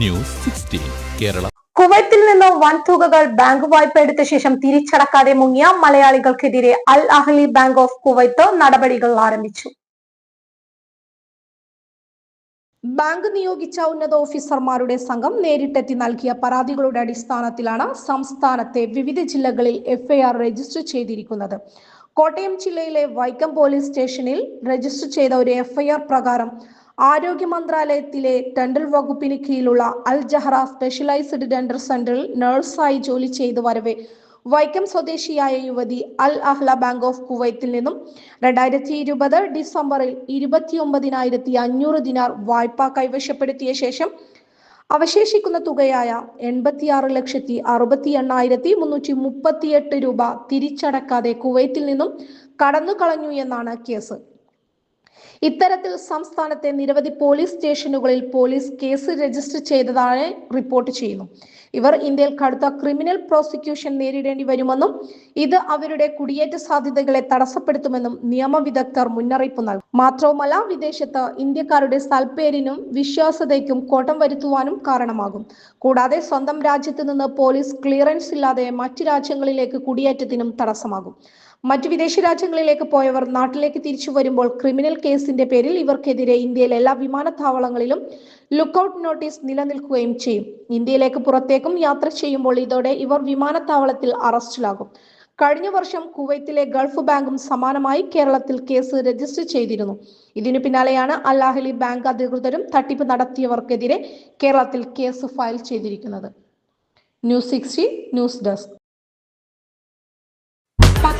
News sixteen Kerala. കുവൈത്തിൽ നിന്ന് വൻതുകകൾ bank വായ്പ എടുത്ത ശേഷം തിരിച്ചടക്കാതെ മുങ്ങിയ മലയാളികൾക്കെതിരെ Al Ahli bank of Kuwait നടപടികൾ ആരംഭിച്ചു. ബാങ്ക് നിയോഗിച്ച ഉന്നത ഓഫീസർമാരുടെ സംഘം നേരിട്ടെത്തി നൽകിയ പരാതികളുടെ അടിസ്ഥാനത്തിലാണ് സംസ്ഥാനത്തെ വിവിധ ജില്ലകളിൽ എഫ്ഐആർ രജിസ്റ്റർ ചെയ്തിരിക്കുന്നത്. കോട്ടയം ജില്ലയിലെ വൈക്കം പോലീസ് സ്റ്റേഷനിൽ രജിസ്റ്റർ ചെയ്ത ഒരു എഫ്ഐആർ പ്രകാരം ആരോഗ്യ മന്ത്രാലയത്തിലെ ഡെന്റൽ വകുപ്പിന് കീഴിലുള്ള അൽ ജഹറ സ്പെഷ്യലൈസ്ഡ് ഡെന്റൽ സെന്ററിൽ നഴ്സായി ജോലി ചെയ്തു വരവെ. വൈക്കം സ്വദേശിയായ യുവതി അൽ അഹ്ല ബാങ്ക് ഓഫ് കുവൈത്തിൽ നിന്നും രണ്ടായിരത്തി ഇരുപത് ഡിസംബറിൽ ഇരുപത്തിയൊമ്പതിനായിരത്തി അഞ്ഞൂറ് ദിനാർ വായ്പ കൈവശപ്പെടുത്തിയ ശേഷം അവശേഷിക്കുന്ന തുകയായ എൺപത്തിയാറ് ലക്ഷത്തി അറുപത്തി എണ്ണായിരത്തി മുന്നൂറ്റി മുപ്പത്തിയെട്ട് രൂപ തിരിച്ചടക്കാതെ കുവൈത്തിൽ നിന്നും കടന്നു കളഞ്ഞു എന്നാണ് കേസ്. ഇത്തരത്തിൽ സംസ്ഥാനത്തെ നിരവധി പോലീസ് സ്റ്റേഷനുകളിൽ പോലീസ് കേസ് രജിസ്റ്റർ ചെയ്തതായി റിപ്പോർട്ട് ചെയ്യുന്നു. ഇവർ ഇന്ത്യയിൽ കടുത്ത ക്രിമിനൽ പ്രോസിക്യൂഷൻ നേരിടേണ്ടി വരുമെന്നും ഇത് അവരുടെ കുടിയേറ്റ സാധ്യതകളെ തടസ്സപ്പെടുത്തുമെന്നും നിയമവിദഗ്ധർ മുന്നറിയിപ്പ് നൽകും. മാത്രവുമല്ല വിദേശത്ത് ഇന്ത്യക്കാരുടെ സൽപ്പേരിനും വിശ്വാസതയ്ക്കും കോട്ടം വരുത്തുവാനും കാരണമാകും. കൂടാതെ സ്വന്തം രാജ്യത്ത് നിന്ന് പോലീസ് ക്ലിയറൻസ് ഇല്ലാതെ മറ്റു രാജ്യങ്ങളിലേക്ക് കുടിയേറ്റത്തിനും തടസ്സമാകും. മറ്റു വിദേശ രാജ്യങ്ങളിലേക്ക് പോയവർ നാട്ടിലേക്ക് തിരിച്ചു വരുമ്പോൾ ക്രിമിനൽ കേസിന്റെ പേരിൽ ഇവർക്കെതിരെ ഇന്ത്യയിലെ എല്ലാ വിമാനത്താവളങ്ങളിലും ലുക്കൌട്ട് നോട്ടീസ് നിലനിൽക്കുകയും ചെയ്യും. ഇന്ത്യയിലേക്ക് പുറത്തേക്കും യാത്ര ചെയ്യുമ്പോൾ ഇതോടെ ഇവർ വിമാനത്താവളത്തിൽ അറസ്റ്റിലാകും. കഴിഞ്ഞ വർഷം കുവൈത്തിലെ ഗൾഫ് ബാങ്കും സമാനമായി കേരളത്തിൽ കേസ് രജിസ്റ്റർ ചെയ്തിരുന്നു. ഇതിനു പിന്നാലെയാണ് അല്ലാഹലി ബാങ്ക് അധികൃതരും തട്ടിപ്പ് നടത്തിയവർക്കെതിരെ കേരളത്തിൽ കേസ് ഫയൽ ചെയ്തിരിക്കുന്നത്. News sixty news desk.